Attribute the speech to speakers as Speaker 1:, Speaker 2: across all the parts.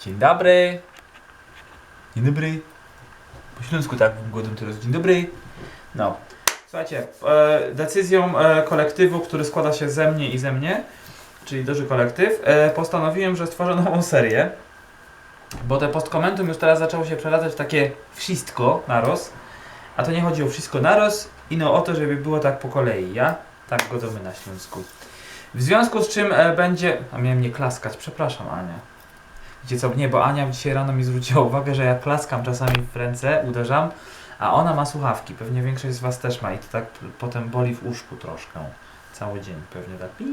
Speaker 1: Dzień dobry. Dzień dobry. Po śląsku tak głodem teraz. Dzień dobry. No. Słuchajcie, e, decyzją e, kolektywu, który składa się ze mnie i ze mnie, czyli duży kolektyw, e, postanowiłem, że stworzę nową serię. Bo te postkomentum już teraz zaczęło się przeradzać w takie wszystko naraz. A to nie chodzi o wszystko naraz, ino o to, żeby było tak po kolei. Ja tak godzimy na Śląsku. W związku z czym będzie. A miałem nie klaskać, przepraszam, Ania. Wiecie co? Nie, bo Ania dzisiaj rano mi zwróciła uwagę, że ja klaskam czasami w ręce, uderzam, a ona ma słuchawki. Pewnie większość z Was też ma i to tak potem boli w uszku troszkę. Cały dzień pewnie tak pi,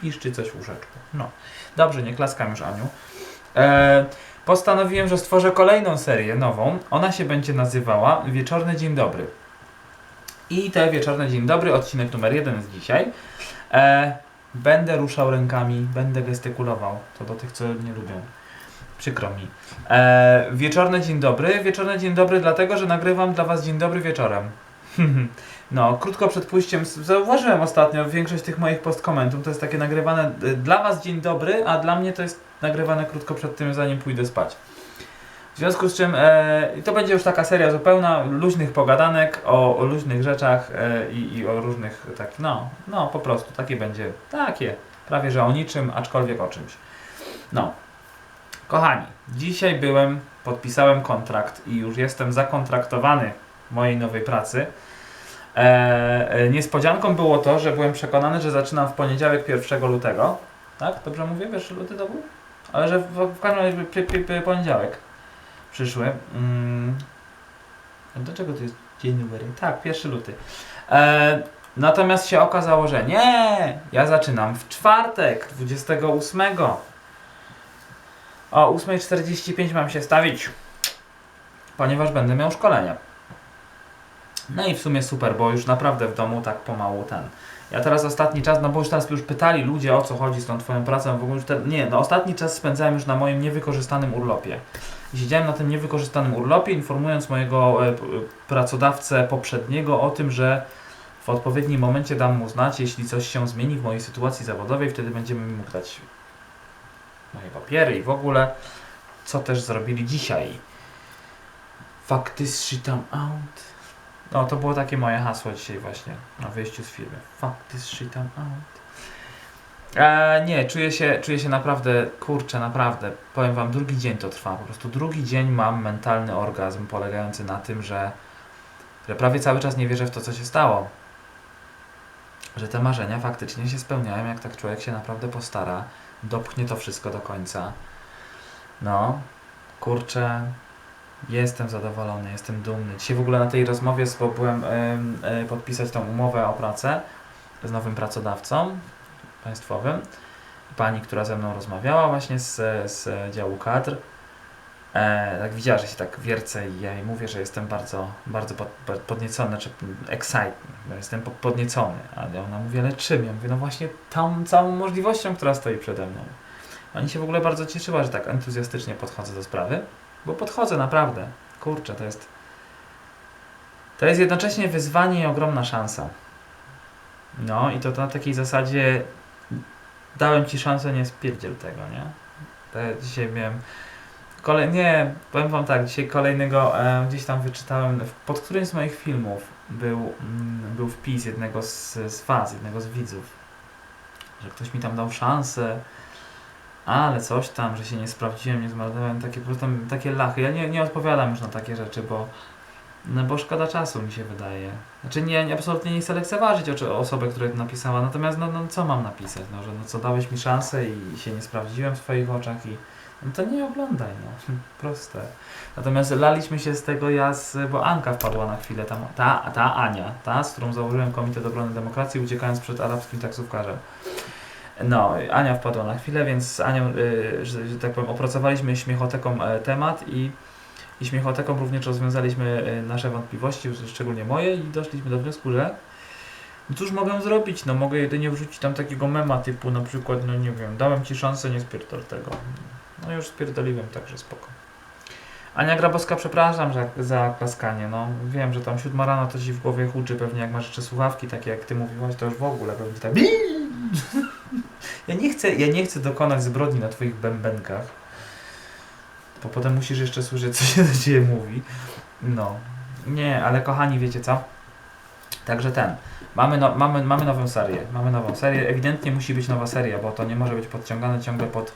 Speaker 1: piszczy coś w uszeczku. No. Dobrze, nie klaskam już Aniu. E, postanowiłem, że stworzę kolejną serię, nową. Ona się będzie nazywała Wieczorny Dzień Dobry. I te Wieczorny Dzień Dobry, odcinek numer jeden jest dzisiaj. E, będę ruszał rękami, będę gestykulował. To do tych, co nie lubią. Przykro mi. E, wieczorny dzień dobry. Wieczorny dzień dobry, dlatego że nagrywam dla Was dzień dobry wieczorem. no, krótko przed pójściem. Zauważyłem ostatnio większość tych moich postkomentów. To jest takie nagrywane y, dla Was dzień dobry, a dla mnie to jest nagrywane krótko przed tym, zanim pójdę spać. W związku z czym e, to będzie już taka seria zupełna luźnych pogadanek o, o luźnych rzeczach e, i, i o różnych tak, no, no po prostu takie będzie, takie, prawie że o niczym, aczkolwiek o czymś. No, kochani, dzisiaj byłem, podpisałem kontrakt i już jestem zakontraktowany mojej nowej pracy. E, e, niespodzianką było to, że byłem przekonany, że zaczynam w poniedziałek 1 lutego. Tak? Dobrze mówię? 1 luty to był? Ale że w, w każdym razie p- p- p- poniedziałek przyszły. Mm. A Do czego to jest dzień numery? Tak, 1 luty. E, natomiast się okazało, że nie! Ja zaczynam w czwartek, 28. O 8.45 mam się stawić, ponieważ będę miał szkolenie. No i w sumie super, bo już naprawdę w domu tak pomału ten. Ja teraz ostatni czas, no bo już teraz już pytali ludzie o co chodzi z tą twoją pracą, w ogóle już te, nie, no ostatni czas spędzałem już na moim niewykorzystanym urlopie. I siedziałem na tym niewykorzystanym urlopie, informując mojego e, p- pracodawcę poprzedniego o tym, że w odpowiednim momencie dam mu znać, jeśli coś się zmieni w mojej sytuacji zawodowej, wtedy będziemy mógł dać moje papiery i w ogóle, co też zrobili dzisiaj. Shit I'm out. No, to było takie moje hasło dzisiaj właśnie na wyjściu z firmy. Shit I'm out. E, nie, czuję się, czuję się naprawdę, kurczę, naprawdę. Powiem wam, drugi dzień to trwa. Po prostu drugi dzień mam mentalny orgazm polegający na tym, że, że prawie cały czas nie wierzę w to, co się stało. Że te marzenia faktycznie się spełniają, jak tak człowiek się naprawdę postara, dopchnie to wszystko do końca. No, kurczę, jestem zadowolony, jestem dumny. Dzisiaj w ogóle na tej rozmowie byłem em, e, podpisać tą umowę o pracę z nowym pracodawcą państwowym. Pani, która ze mną rozmawiała właśnie z, z działu kadr, e, tak widziała, że się tak wiercę i ja jej mówię, że jestem bardzo, bardzo pod, pod- podniecony, czy excited, no jestem po- podniecony. Ale ona mówi, ale czym? Ja mówię, no właśnie tą całą możliwością, która stoi przede mną. Pani się w ogóle bardzo cieszyła, że tak entuzjastycznie podchodzę do sprawy, bo podchodzę naprawdę. Kurczę, to jest to jest jednocześnie wyzwanie i ogromna szansa. No i to na takiej zasadzie dałem ci szansę, nie spierdziel tego, nie? To ja dzisiaj miałem kolej... nie, powiem wam tak, dzisiaj kolejnego e, gdzieś tam wyczytałem, pod którymś z moich filmów był, mm, był wpis jednego z, z jednego z widzów, że ktoś mi tam dał szansę, ale coś tam, że się nie sprawdziłem, nie zmarnowałem, takie po prostu takie lachy. Ja nie, nie odpowiadam już na takie rzeczy, bo no bo szkoda czasu mi się wydaje. Znaczy nie, nie absolutnie nie chcę lekceważyć osoby, która to napisała, natomiast no, no co mam napisać, no, że no co dałeś mi szansę i się nie sprawdziłem w twoich oczach i no to nie oglądaj, no. Proste. Natomiast laliśmy się z tego ja, z, bo Anka wpadła na chwilę tam, ta, ta Ania, ta, z którą założyłem Komitet Obrony Demokracji, uciekając przed arabskim taksówkarzem. No, Ania wpadła na chwilę, więc z Anią, y, że, że tak powiem, opracowaliśmy śmiechoteką e, temat i i śmiechoteką również rozwiązaliśmy e, nasze wątpliwości, szczególnie moje i doszliśmy do wniosku, że no cóż mogę zrobić? No mogę jedynie wrzucić tam takiego mema typu na przykład, no nie wiem, dałem ci szansę, nie spierdol tego. No już spierdoliłem, także spoko. Ania Grabowska, przepraszam za, za klaskanie, no wiem, że tam siódma rano to ci w głowie huczy pewnie jak masz jeszcze słuchawki, takie jak ty mówiłaś, to już w ogóle pewnie tak ja nie chcę, ja nie chcę dokonać zbrodni na twoich bębenkach. Bo potem musisz jeszcze słyszeć, co się do ciebie mówi. No. Nie, ale kochani, wiecie co? Także ten. Mamy, no, mamy, mamy nową serię. Mamy nową serię. Ewidentnie musi być nowa seria, bo to nie może być podciągane ciągle pod,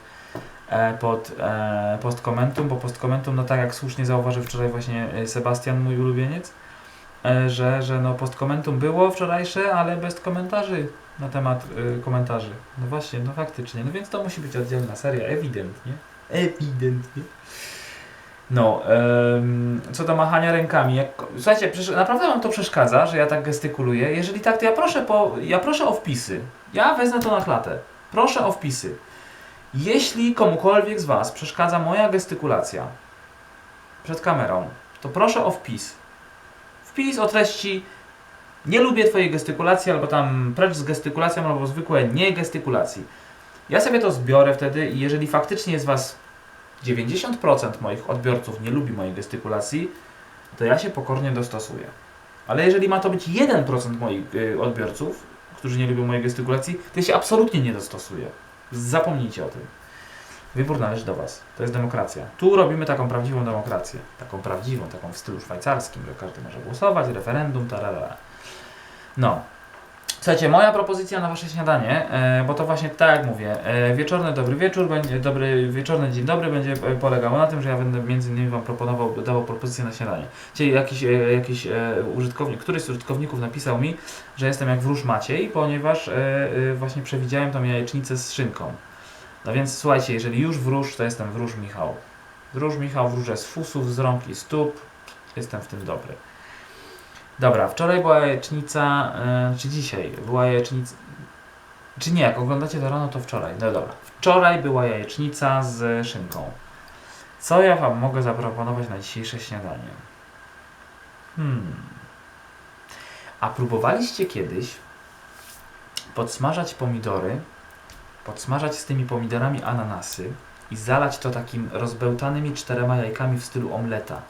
Speaker 1: pod e, postkomentum, bo postkomentum, no tak jak słusznie zauważył wczoraj właśnie e, Sebastian, mój ulubieniec, e, że, że no postkomentum było wczorajsze, ale bez komentarzy na temat e, komentarzy. No właśnie, no faktycznie. No więc to musi być oddzielna seria, ewidentnie. Ewidentnie. No, co do machania rękami, jak, słuchajcie, naprawdę wam to przeszkadza, że ja tak gestykuluję. Jeżeli tak, to ja proszę, po, ja proszę o wpisy. Ja wezmę to na klatę. Proszę o wpisy. Jeśli komukolwiek z Was przeszkadza moja gestykulacja przed kamerą, to proszę o wpis. Wpis o treści nie lubię Twojej gestykulacji, albo tam precz z gestykulacją, albo zwykłe nie gestykulacji. Ja sobie to zbiorę wtedy i jeżeli faktycznie jest Was 90% moich odbiorców nie lubi mojej gestykulacji, to ja się pokornie dostosuję. Ale jeżeli ma to być 1% moich y, odbiorców, którzy nie lubią mojej gestykulacji, to ja się absolutnie nie dostosuję. Zapomnijcie o tym. Wybór należy do Was. To jest demokracja. Tu robimy taką prawdziwą demokrację. Taką prawdziwą, taką w stylu szwajcarskim, że każdy może głosować, referendum, tarara. No. Słuchajcie, moja propozycja na Wasze śniadanie, e, bo to właśnie tak jak mówię, e, wieczorny dobry wieczór, będzie dobry, wieczorny dzień dobry będzie e, polegało na tym, że ja będę między innymi Wam proponował, dawał propozycje na śniadanie. Czyli jakiś, jakiś użytkownik, któryś z użytkowników napisał mi, że jestem jak wróż Maciej, ponieważ właśnie przewidziałem tą jajecznicę z szynką. No więc słuchajcie, jeżeli już wróż, to jestem wróż Michał. Wróż Michał, wróżę z fusów, z rąk i stóp. Jestem w tym dobry. Dobra, wczoraj była jajecznica, e, czy dzisiaj była jajecznica, czy nie, jak oglądacie to rano, to wczoraj. No dobra, wczoraj była jajecznica z szynką. Co ja Wam mogę zaproponować na dzisiejsze śniadanie? Hmm. A próbowaliście kiedyś podsmażać pomidory, podsmażać z tymi pomidorami ananasy i zalać to takim rozbełtanymi czterema jajkami w stylu omleta?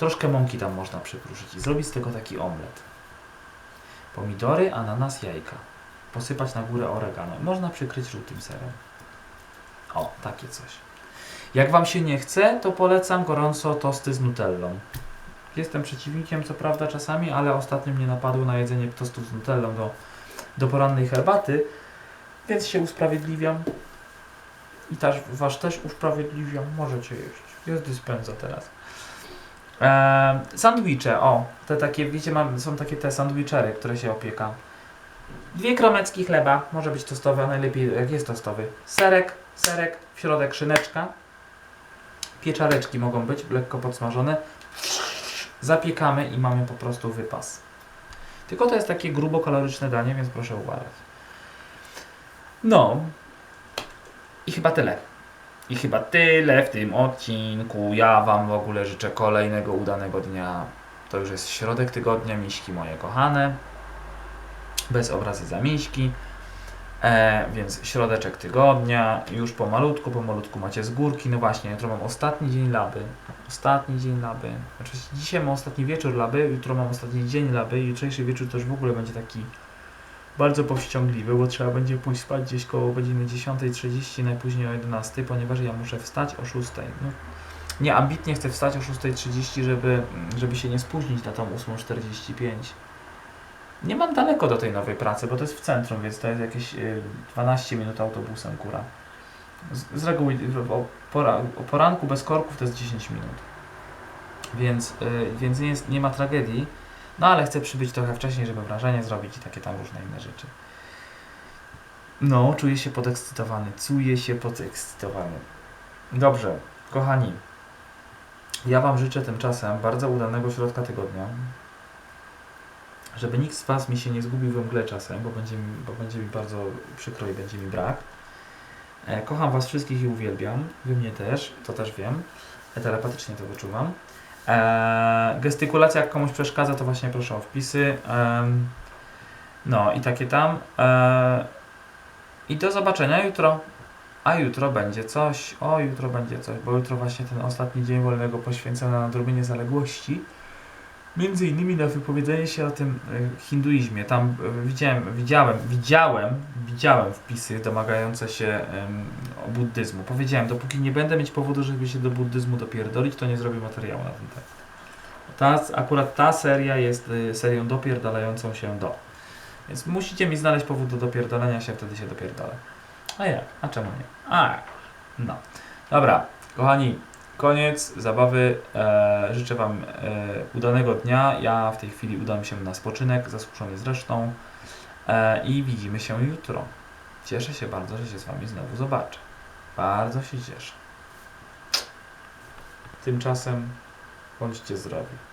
Speaker 1: Troszkę mąki tam można przykruszyć i zrobić z tego taki omlet. Pomidory, ananas, jajka. Posypać na górę oregano. Można przykryć żółtym serem. O, takie coś. Jak Wam się nie chce, to polecam gorąco tosty z nutellą. Jestem przeciwnikiem, co prawda, czasami, ale ostatnio mnie napadło na jedzenie tostów z nutellą do, do porannej herbaty, więc się usprawiedliwiam. I też, Was też usprawiedliwiam. Możecie jeść. Jest dyspensa teraz. Eee, sandwicze, o, te takie, wiecie, mam, są takie te sandwichery, które się opieka. Dwie kromecki chleba, może być tostowy, a najlepiej jak jest tostowy. Serek, serek, w środek szyneczka. Pieczareczki mogą być, lekko podsmażone. Zapiekamy i mamy po prostu wypas. Tylko to jest takie grubo kaloryczne danie, więc proszę uważać. No. I chyba tyle. I chyba tyle w tym odcinku. Ja Wam w ogóle życzę kolejnego udanego dnia. To już jest środek tygodnia, miśki moje kochane. Bez obrazy za miśki. E, więc środeczek tygodnia, już pomalutku, pomalutku macie z górki. No właśnie, jutro mam ostatni dzień laby. Ostatni dzień laby. Oczywiście dzisiaj mam ostatni wieczór laby, jutro mam ostatni dzień laby. Jutrzejszy wieczór też w ogóle będzie taki bardzo powściągliwy, bo trzeba będzie pójść spać gdzieś koło godziny 10.30, najpóźniej o 11.00, ponieważ ja muszę wstać o 6.00. No, nie ambitnie chcę wstać o 6.30, żeby, żeby się nie spóźnić na tą 8.45. Nie mam daleko do tej nowej pracy, bo to jest w centrum, więc to jest jakieś y, 12 minut autobusem, kura. Z, z reguły y, o, pora, o poranku bez korków to jest 10 minut. Więc, y, więc nie, jest, nie ma tragedii. No ale chcę przybyć trochę wcześniej, żeby wrażenie zrobić i takie tam różne inne rzeczy. No, czuję się podekscytowany. Czuję się podekscytowany. Dobrze, kochani. Ja Wam życzę tymczasem bardzo udanego środka tygodnia. Żeby nikt z Was mi się nie zgubił we mgle czasem, bo będzie mi, bo będzie mi bardzo przykro i będzie mi brak. E, kocham Was wszystkich i uwielbiam. Wy mnie też, to też wiem. E, telepatycznie to wyczuwam. Eee, gestykulacja, jak komuś przeszkadza, to właśnie proszę o wpisy. No i takie tam. Eee, I do zobaczenia jutro. A jutro będzie coś. O, jutro będzie coś, bo jutro właśnie ten ostatni dzień wolnego poświęcony na nadrobienie zaległości. Między innymi na wypowiedzenie się o tym e, hinduizmie. Tam e, widziałem, widziałem, widziałem, widziałem wpisy domagające się o buddyzmu. Powiedziałem, dopóki nie będę mieć powodu, żeby się do buddyzmu dopierdolić, to nie zrobię materiału na ten temat. Ta, akurat ta seria jest y, serią dopierdalającą się do. Więc musicie mi znaleźć powód do dopierdolenia się, wtedy się dopierdolę. A jak? A czemu nie? A? No. Dobra, kochani, koniec zabawy. E, życzę Wam e, udanego dnia. Ja w tej chwili udam się na spoczynek, zasłużony zresztą. E, I widzimy się jutro. Cieszę się bardzo, że się z Wami znowu zobaczę. Bardzo się cieszę. Tymczasem bądźcie zdrowi.